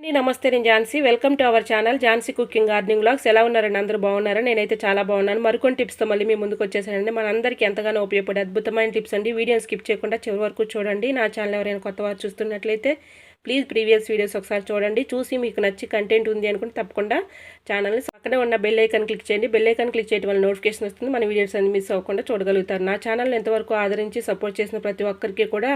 అండి నమస్తే నేను Jhansi. Welcome to our channel Jhansi cooking gardening blogs ఎలా ఉన్నారండి అందరూ? బాగున్నారా? నేనైతే చాలా బాగున్నాను. మరికొన్ని టిప్స్తో మళ్ళీ మీ ముందుకు వచ్చేసానండి. మనందరికీ ఎంతగానో ఉపయోగపడే అద్భుతమైన టిప్స్ అండి. వీడియోని స్కిప్ చేయకుండా చివరి వరకు చూడండి. నా ఛానల్ ఎవరైనా కొత్త వారు చూస్తున్నట్లయితే ప్లీజ్ ప్రీవియస్ వీడియోస్ ఒకసారి చూడండి. చూసి మీకు నచ్చి కంటెంట్ ఉంది అనుకుంటే తప్పకుండా ఛానల్ని పక్కనే ఉన్న బెల్ ఐకాన్ క్లిక్ చేయండి. బెల్ ఐకాన్ క్లిక్ చేయడం వల్ల నోటిఫికేషన్ వస్తుంది. మన వీడియోస్ అన్ని మిస్ అవ్వకుండా చూడగలుగుతారు. నా ఛానల్ ఎంతవరకు ఆదరించి సపోర్ట్ చేసిన ప్రతి ఒక్కరికి కూడా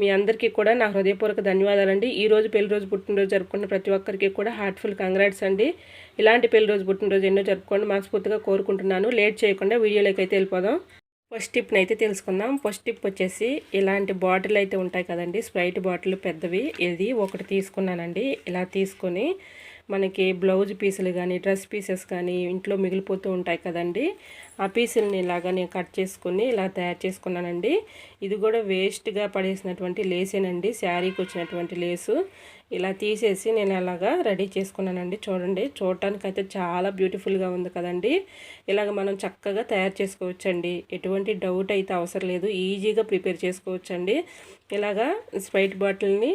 మీ అందరికీ కూడా నా హృదయపూర్వక ధన్యవాదాలండి. ఈ రోజు పెళ్ళి రోజు పుట్టినరోజు జరుపుకున్న ప్రతి ఒక్కరికి కూడా హార్ట్ఫుల్ కంగ్రాట్స్ అండి. ఇలాంటి పెళ్ళి రోజు పుట్టినరోజు ఎన్నో జరుపుకోండి మనస్ఫూర్తిగా కోరుకుంటున్నాను. లేట్ చేయకుండా వీడియోలోకి అయితే వెళ్ళిపోదాం. ఫస్ట్ టిప్ని అయితే తెలుసుకుందాం. ఫస్ట్ టిప్ వచ్చేసి ఇలాంటి బాటిల్ అయితే ఉంటాయి కదండి. స్ప్రైట్ బాటిల్ పెద్దవి. ఇది ఒకటి తీసుకున్నానండి. ఇలా తీసుకొని మనకి బ్లౌజ్ పీసులు కానీ డ్రెస్ పీసెస్ కానీ ఇంట్లో మిగిలిపోతూ ఉంటాయి కదండి. ఆ పీసులని ఇలాగా నేను కట్ చేసుకుని ఇలా తయారు చేసుకున్నానండి. ఇది కూడా వేస్ట్గా పడేసినటువంటి లేసేనండి. శారీకి వచ్చినటువంటి లేసు. ఇలా తీసేసి నేను అలాగా రెడీ చేసుకున్నానండి. చూడండి చూడటానికి అయితే చాలా బ్యూటిఫుల్గా ఉంది కదండి. ఇలాగ మనం చక్కగా తయారు చేసుకోవచ్చండి. ఎటువంటి డౌట్ అయితే అవసరం లేదు. ఈజీగా ప్రిపేర్ చేసుకోవచ్చండి. ఇలాగా స్ప్రైట్ బాటిల్ని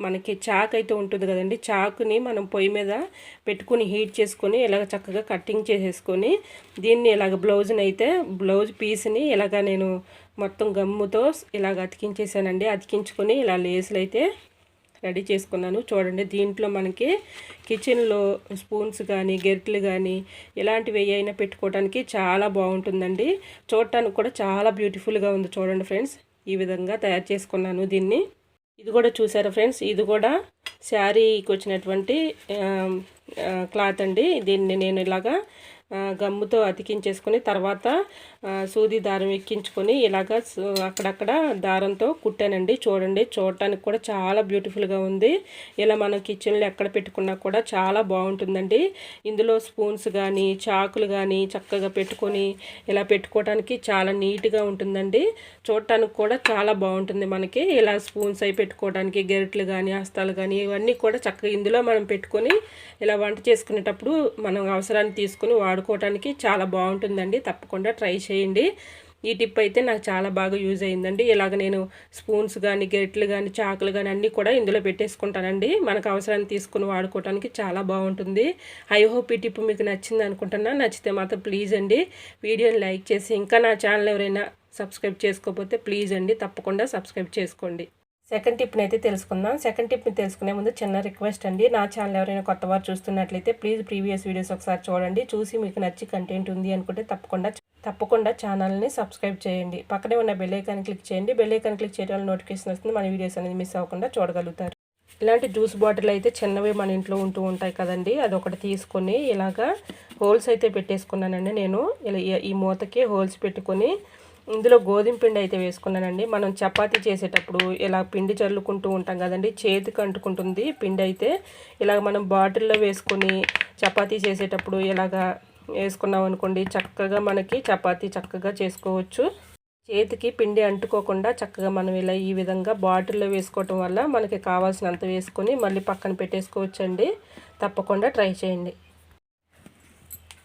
మనకి చాక్ అయితే ఉంటుంది కదండి. చాకుని మనం పొయ్యి మీద పెట్టుకుని హీట్ చేసుకొని ఇలాగ చక్కగా కటింగ్ చేసేసుకొని దీన్ని ఇలాగ బ్లౌజ్ని అయితే బ్లౌజ్ పీస్ని ఇలాగ నేను మొత్తం గమ్ముతో ఇలాగ అతికించేసానండి. అతికించుకొని ఇలా లేసులు అయితే రెడీ చేసుకున్నాను. చూడండి దీంట్లో మనకి కిచెన్లో స్పూన్స్ కానీ గెరిటలు కానీ ఇలాంటివి అయినా పెట్టుకోవడానికి చాలా బాగుంటుందండి. చూడటానికి కూడా చాలా బ్యూటిఫుల్గా ఉంది చూడండి ఫ్రెండ్స్. ఈ విధంగా తయారు చేసుకున్నాను దీన్ని. ఇది కూడా చూసారా ఫ్రెండ్స్? ఇది కూడా శారీకి వచ్చినటువంటి క్లాత్ అండి. దీన్ని నేను ఇలాగా గమ్ముతో అతికించేసుకొని తర్వాత సూది దారం ఎక్కించుకొని ఇలాగ అక్కడక్కడ దారంతో కుట్టానండి. చూడండి చూడటానికి కూడా చాలా బ్యూటిఫుల్గా ఉంది. ఇలా మనం కిచెన్లో ఎక్కడ పెట్టుకున్నా కూడా చాలా బాగుంటుందండి. ఇందులో స్పూన్స్ కానీ చాకులు కానీ చక్కగా పెట్టుకొని ఇలా పెట్టుకోవడానికి చాలా నీట్గా ఉంటుందండి. చూడటానికి కూడా చాలా బాగుంటుంది మనకి. ఇలా స్పూన్స్ అవి పెట్టుకోవడానికి గెరిట్లు కానీ హస్తాలు కానీ ఇవన్నీ కూడా చక్కగా ఇందులో మనం పెట్టుకొని ఇలా వంట చేసుకునేటప్పుడు మనం అవసరాన్ని తీసుకొని వాడుకోవడానికి చాలా బాగుంటుందండి. తప్పకుండా ట్రై చేయండి. ఈ టిప్ అయితే నాకు చాలా బాగా యూజ్ అయిందండి. ఇలాగ నేను స్పూన్స్ కానీ గెట్లు కానీ చాకులు కానీ అన్నీ కూడా ఇందులో పెట్టేసుకుంటానండి. మనకు అవసరాన్ని తీసుకుని వాడుకోవడానికి చాలా బాగుంటుంది. ఐ హోప్ ఈ టిప్ మీకు నచ్చింది అనుకుంటున్నా. నచ్చితే మాత్రం ప్లీజ్ అండి. వీడియోని లైక్ చేసి ఇంకా నా ఛానల్ ఎవరైనా సబ్స్క్రైబ్ చేసుకోకపోతే ప్లీజ్ అండి. తప్పకుండా సబ్స్క్రైబ్ చేసుకోండి. సెకండ్ టిప్ని అయితే తెలుసుకుందాం. సెకండ్ టిప్ని తెలుసుకునే ముందు చిన్న రిక్వెస్ట్ అండి. నా ఛానల్ ఎవరైనా కొత్త వారు చూస్తున్నట్లయితే ప్లీజ్ ప్రీవియస్ వీడియోస్ ఒకసారి చూడండి. చూసి మీకు నచ్చి కంటెంట్ ఉంది అనుకుంటే తప్పకుండా తప్పకుండా ఛానల్ని సబ్స్క్రైబ్ చేయండి. పక్కనే ఉన్న బెల్ ఐకాన్ క్లిక్ చేయండి. బెల్ ఐకాన్ క్లిక్ చేయడం వల్ల నోటిఫికేషన్ వస్తుంది. మన వీడియోస్ అనేది మిస్ అవ్వకుండా చూడగలుగుతారు. ఇలాంటి జ్యూస్ బాటిల్ అయితే చిన్నవి మన ఇంట్లో ఉంటూ ఉంటాయి కదండి. అదొకటి తీసుకొని ఇలాగా హోల్స్ అయితే పెట్టేసుకున్నానండి నేను. ఇలా ఈ మూతకి హోల్స్ పెట్టుకొని ఇందులో గోధుమ పిండి అయితే వేసుకున్నానండి. మనం చపాతీ చేసేటప్పుడు ఇలా పిండి చల్లుకుంటూ ఉంటాం కదండి చేతికి అంటుకుంటుంది పిండి అయితే. ఇలాగ మనం బాటిల్లో వేసుకొని చపాతీ చేసేటప్పుడు ఇలాగా వేసుకున్నాం అనుకోండి చక్కగా మనకి చపాతీ చక్కగా చేసుకోవచ్చు. చేతికి పిండి అంటుకోకుండా చక్కగా మనం ఇలా ఈ విధంగా బాటిల్లో వేసుకోవటం వల్ల మనకి కావాల్సినంత వేసుకొని మళ్ళీ పక్కన పెట్టేసుకోవచ్చండి. తప్పకుండా ట్రై చేయండి.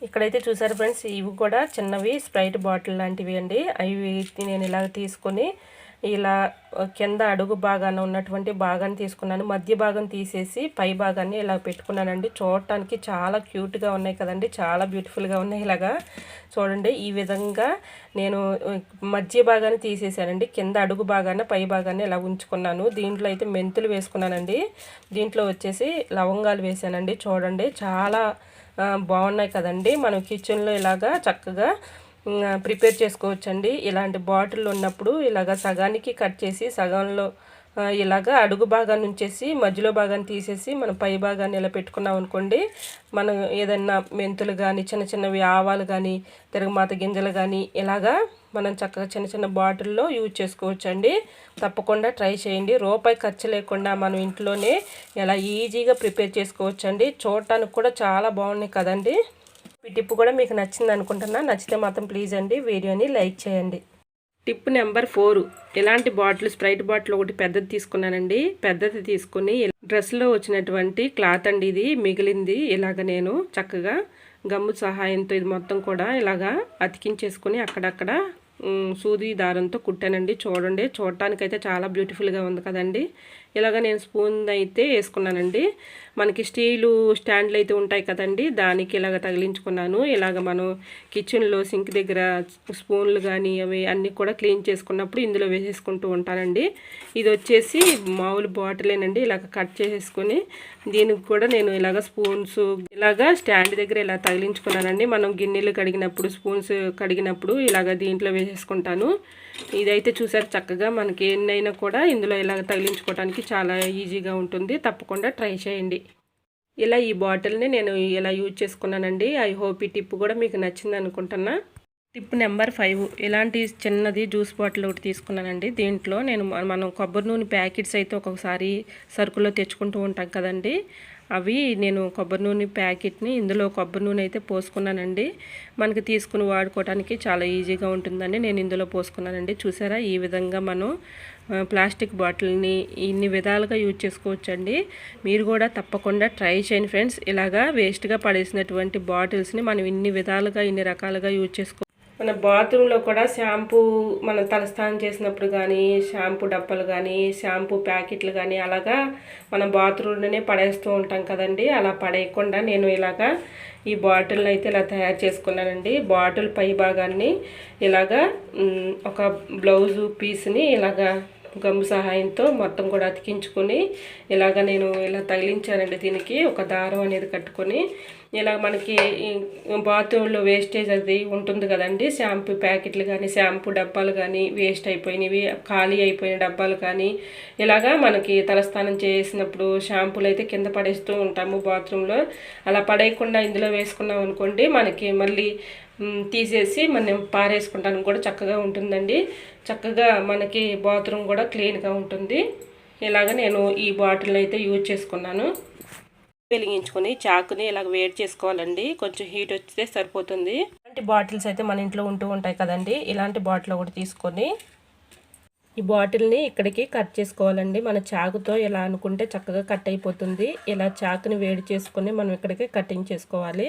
ఇక్కడైతే చూసారు ఫ్రెండ్స్ ఇవి కూడా చిన్నవి స్ప్రైట్ బాటిల్ లాంటివి అండి. అవి నేను ఇలా తీసుకొని ఇలా కింద అడుగు భాగాన ఉన్నటువంటి భాగాన్ని తీసుకున్నాను. మధ్య భాగం తీసేసి పై భాగాన్ని ఇలా పెట్టుకున్నానండి. చూడటానికి చాలా క్యూట్గా ఉన్నాయి కదండి చాలా బ్యూటిఫుల్గా ఉన్నాయి ఇలాగా. చూడండి ఈ విధంగా నేను మధ్య భాగాన్ని తీసేసానండి. కింద అడుగు భాగాన పై భాగాన్ని ఇలా ఉంచుకున్నాను. దీంట్లో అయితే మెంతులు వేసుకున్నానండి. దీంట్లో వచ్చేసి లవంగాలు వేసానండి. చూడండి చాలా బాగున్నాయి కదండి. మనం కిచెన్లో ఇలాగా చక్కగా ప్రిపేర్ చేసుకోవచ్చండి. ఇలాంటి బాటిల్ ఉన్నప్పుడు ఇలాగ సగానికి కట్ చేసి సగంలో ఇలాగ అడుగు భాగాన్ని ఉంచేసి మధ్యలో భాగాన్ని తీసేసి మనం పై భాగాన్ని ఇలా పెట్టుకున్నాం అనుకోండి మనం ఏదన్నా మెంతులు కానీ చిన్న చిన్నవి ఆవాలు కానీ తిరగమాత గింజలు కానీ ఇలాగా మనం చక్కగా చిన్న చిన్న బాటిల్లో యూజ్ చేసుకోవచ్చండి. తప్పకుండా ట్రై చేయండి. రూపాయి ఖర్చు లేకుండా మనం ఇంట్లోనే ఎలా ఈజీగా ప్రిపేర్ చేసుకోవచ్చండి. చూడటానికి కూడా చాలా బాగున్నాయి కదండి. ఈ టిప్ కూడా మీకు నచ్చింది అనుకుంటున్నా. నచ్చితే మాత్రం ప్లీజ్ అండి వీడియోని లైక్ చేయండి. Tip number four. ఇలాంటి బాటిల్ స్ప్రైట్ బాటిల్ ఒకటి పెద్దది తీసుకున్నానండి. పెద్దది తీసుకుని డ్రెస్లో వచ్చినటువంటి క్లాత్ అండి ఇది. మిగిలింది ఇలాగ నేను చక్కగా గమ్ము సహాయంతో ఇది మొత్తం కూడా ఇలాగా అతికించేసుకుని అక్కడక్కడ సూది దారంతో కుట్టానండి. చూడండి చూడటానికైతే చాలా బ్యూటిఫుల్గా ఉంది కదండి. ఇలాగ నేను స్పూన్ అయితే వేసుకున్నానండి. మనకి స్టీలు స్టాండ్లు అయితే ఉంటాయి కదండి దానికి ఇలాగ తగిలించుకున్నాను. ఇలాగ మనం కిచెన్లో సింక్ దగ్గర స్పూన్లు కానీ అవి అన్నీ కూడా క్లీన్ చేసుకున్నప్పుడు ఇందులో వేసేసుకుంటూ ఉంటానండి. ఇది వచ్చేసి మామూలు బాటిలేనండి ఇలాగ కట్ చేసేసుకొని దీనికి కూడా నేను ఇలాగ స్పూన్స్ ఇలాగ స్టాండ్ దగ్గర ఇలా తగిలించుకున్నానండి. మనం గిన్నెలు కడిగినప్పుడు స్పూన్స్ కడిగినప్పుడు ఇలాగ దీంట్లో వేసేసుకుంటాను. ఇదైతే చూసారు చక్కగా మనకి ఎన్నైనా కూడా ఇందులో ఇలాగ తగిలించుకోవడానికి చాలా ఈజీగా ఉంటుంది. తప్పకుండా ట్రై చేయండి. ఇలా ఈ బాటిల్ని నేను ఇలా యూజ్ చేసుకున్నానండి. ఐ హోప్ ఈ టిప్ కూడా మీకు నచ్చింది అనుకుంటున్నా. Tip number five. ఇలాంటి చిన్నది జ్యూస్ బాటిల్ ఒకటి తీసుకున్నానండి. దీంట్లో నేను మనం కొబ్బరి నూనె ప్యాకెట్స్ అయితే ఒక్కొక్కసారి సరుకుల్లో తెచ్చుకుంటూ ఉంటాం కదండి. అవి నేను కొబ్బరి నూనె ప్యాకెట్ని ఇందులో కొబ్బరి నూనె అయితే పోసుకున్నానండి. మనకి తీసుకుని వాడుకోవడానికి చాలా ఈజీగా ఉంటుందండి. నేను ఇందులో పోసుకున్నానండి. చూసారా? ఈ విధంగా మనం ప్లాస్టిక్ బాటిల్ని ఇన్ని విధాలుగా యూజ్ చేసుకోవచ్చండి. మీరు కూడా తప్పకుండా ట్రై చేయండి ఫ్రెండ్స్. ఇలాగా వేస్ట్గా పడేసినటువంటి బాటిల్స్ని మనం ఇన్ని విధాలుగా ఇన్ని రకాలుగా యూజ్ చేసుకో మన బాత్రూంలో కూడా షాంపూ మనం తలస్నానం చేసినప్పుడు కానీ షాంపూ డబ్బాలు కానీ షాంపూ ప్యాకెట్లు కానీ అలాగా మనం బాత్రూంలోనే పడేస్తూ ఉంటాం కదండి. అలా పడేయకుండా నేను ఇలాగా ఈ బాటిల్ని అయితే ఇలా తయారు చేసుకున్నానండి. బాటిల్ పై భాగాన్ని ఇలాగా ఒక బ్లౌజు పీస్ని ఇలాగా గమ్ము సహాయంతో మొత్తం కూడా అతికించుకొని ఇలాగ నేను ఇలా తగిలించానండి దీనికి. ఒక దారం అనేది కట్టుకొని ఇలా మనకి బాత్రూంలో వేస్టేజ్ అది ఉంటుంది కదండి. షాంపూ ప్యాకెట్లు కానీ షాంపూ డబ్బాలు కానీ వేస్ట్ అయిపోయినవి ఖాళీ అయిపోయిన డబ్బాలు కానీ ఇలాగా మనకి తలస్నానం చేసినప్పుడు షాంపూలు అయితే కింద పడేస్తూ ఉంటాము బాత్రూంలో. అలా పడేయకుండా ఇందులో వేసుకున్నాం అనుకోండి మనకి మళ్ళీ తీసేసి మనం పారేసుకుంటానికి కూడా చక్కగా ఉంటుందండి. చక్కగా మనకి బాత్రూమ్ కూడా క్లీన్గా ఉంటుంది. ఇలాగ నేను ఈ బాటిల్ అయితే యూజ్ చేసుకున్నాను. వెలిగించుకొని చాకుని ఇలాగ వేడి చేసుకోవాలండి. కొంచెం హీట్ వస్తే సరిపోతుంది. ఇలాంటి బాటిల్స్ అయితే మన ఇంట్లో ఉంటూ ఉంటాయి కదండి. ఇలాంటి బాటిల్ ఒకటి తీసుకొని ఈ బాటిల్ని ఇక్కడికి కట్ చేసుకోవాలండి. మన చాకుతో ఇలా అనుకుంటే చక్కగా కట్ అయిపోతుంది. ఇలా చాకుని వేడి చేసుకొని మనం ఇక్కడికి కటింగ్ చేసుకోవాలి.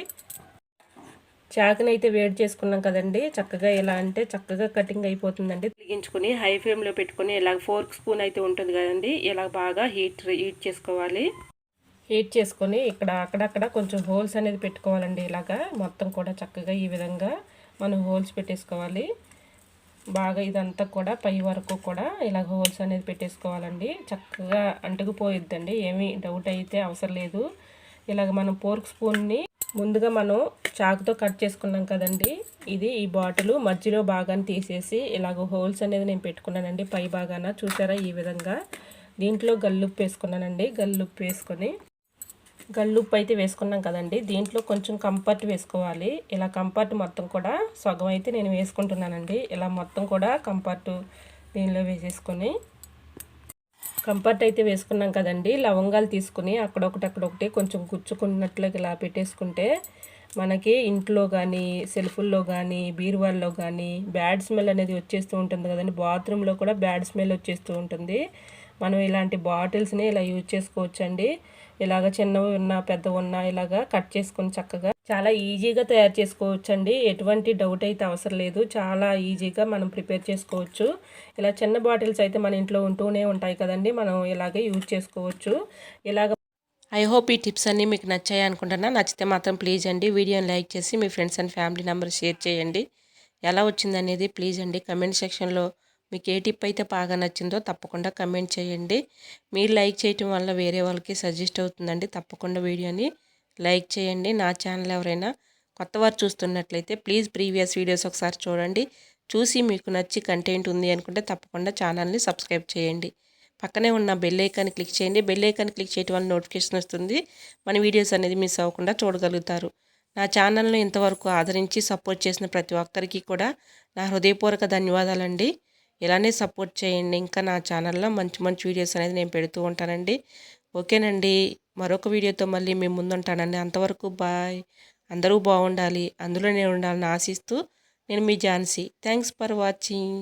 చాకుని అయితే వేడి చేసుకున్నాం కదండి. చక్కగా ఎలా అంటే చక్కగా కటింగ్ అయిపోతుందండి. వెలిగించుకొని హై ఫ్లేమ్లో పెట్టుకొని ఇలా ఫోర్క్ స్పూన్ అయితే ఉంటుంది కదండి. ఇలా బాగా హీట్ హీట్ చేసుకోవాలి. హీట్ చేసుకొని ఇక్కడ అక్కడక్కడ కొంచెం హోల్స్ అనేది పెట్టుకోవాలండి ఇలాగా. మొత్తం కూడా చక్కగా ఈ విధంగా మనం హోల్స్ పెట్టేసుకోవాలి. బాగా ఇదంతా కూడా పై వరకు కూడా ఇలాగ హోల్స్ అనేది పెట్టేసుకోవాలండి. చక్కగా అంటుకుపోయిద్దండి. ఏమీ డౌట్ అయితే అవసరం లేదు. ఇలాగ మనం పోర్క్ స్పూన్ని ముందుగా మనం చాకుతో కట్ చేసుకున్నాం కదండి. ఇది ఈ బాటిల్ మధ్యలో భాగాన్ని తీసేసి ఇలాగ హోల్స్ అనేది నేను పెట్టుకున్నానండి పై భాగాన. చూసారా ఈ విధంగా? దీంట్లో గల్లుప్పు వేసుకున్నానండి. గల్లుప్పు వేసుకొని గల్లుప్పు అయితే వేసుకున్నాం కదండి. దీంట్లో కొంచెం కంపర్ట్ వేసుకోవాలి. ఇలా కంపర్ట్ మొత్తం కూడా సగం అయితే నేను వేసుకుంటున్నానండి. ఇలా మొత్తం కూడా కంపర్ట్ దీనిలో వేసేసుకొని కంపర్ట్ అయితే వేసుకున్నాం కదండి. లవంగాలు తీసుకుని అక్కడొకటి అక్కడొకటి కొంచెం గుచ్చుకున్నట్లుగా ఇలా పెట్టేసుకుంటే మనకి ఇంట్లో కానీ సెల్ఫుల్లో కానీ బీరువాల్లో కానీ బ్యాడ్ స్మెల్ అనేది వచ్చేస్తూ ఉంటుంది కదండి. బాత్రూంలో కూడా బ్యాడ్ స్మెల్ వచ్చేస్తూ ఉంటుంది. మనం ఇలాంటి బాటిల్స్ని ఇలా యూజ్ చేసుకోవచ్చండి. ఇలాగ చిన్నవి ఉన్నా పెద్దవి ఉన్నా ఇలాగా కట్ చేసుకొని చక్కగా చాలా ఈజీగా తయారు చేసుకోవచ్చండి. ఎటువంటి డౌట్ అయితే అవసరం లేదు. చాలా ఈజీగా మనం ప్రిపేర్ చేసుకోవచ్చు. ఇలా చిన్న బాటిల్స్ అయితే మన ఇంట్లో ఉంటూనే ఉంటాయి కదండి. మనం ఇలాగే యూజ్ చేసుకోవచ్చు. ఇలాగ ఐ హోప్ ఈ టిప్స్ అన్నీ మీకు నచ్చాయి అనుకుంటున్నా. నచ్చితే మాత్రం ప్లీజ్ అండి వీడియోని లైక్ చేసి మీ friends and family number share చేయండి. ఎలా వచ్చిందనేది ప్లీజ్ అండి కమెంట్ సెక్షన్లో మీకు ఏ టిప్ అయితే బాగా నచ్చిందో తప్పకుండా కమెంట్ చేయండి. మీరు లైక్ చేయటం వల్ల వేరే వాళ్ళకి సజెస్ట్ అవుతుందండి. తప్పకుండా వీడియోని లైక్ చేయండి. నా ఛానల్ ఎవరైనా కొత్త వారు చూస్తున్నట్లయితే ప్లీజ్ ప్రీవియస్ వీడియోస్ ఒకసారి చూడండి. చూసి మీకు నచ్చి కంటెంట్ ఉంది అనుకుంటే తప్పకుండా ఛానల్ని సబ్స్క్రైబ్ చేయండి. పక్కనే ఉన్న బెల్ ఐకాన్ క్లిక్ చేయండి. బెల్ ఐకాన్ క్లిక్ చేయడం వల్ల నోటిఫికేషన్ వస్తుంది. మన వీడియోస్ అనేది మిస్ అవ్వకుండా చూడగలుగుతారు. నా ఛానల్ను ఇంతవరకు ఆదరించి సపోర్ట్ చేసిన ప్రతి ఒక్కరికి కూడా నా హృదయపూర్వక ధన్యవాదాలండి. ఇలానే సపోర్ట్ చేయండి. ఇంకా నా ఛానల్లో మంచి మంచి వీడియోస్ అనేది నేను పెడుతూ ఉంటానండి. ఓకేనండి. మరొక వీడియోతో మళ్ళీ మేము ముందుంటానండి. అంతవరకు బాయ్. అందరూ బాగుండాలి. అందులో నేను ఉండాలని ఆశిస్తూ నేను మీ ఝాన్సీ. Thanks for watching.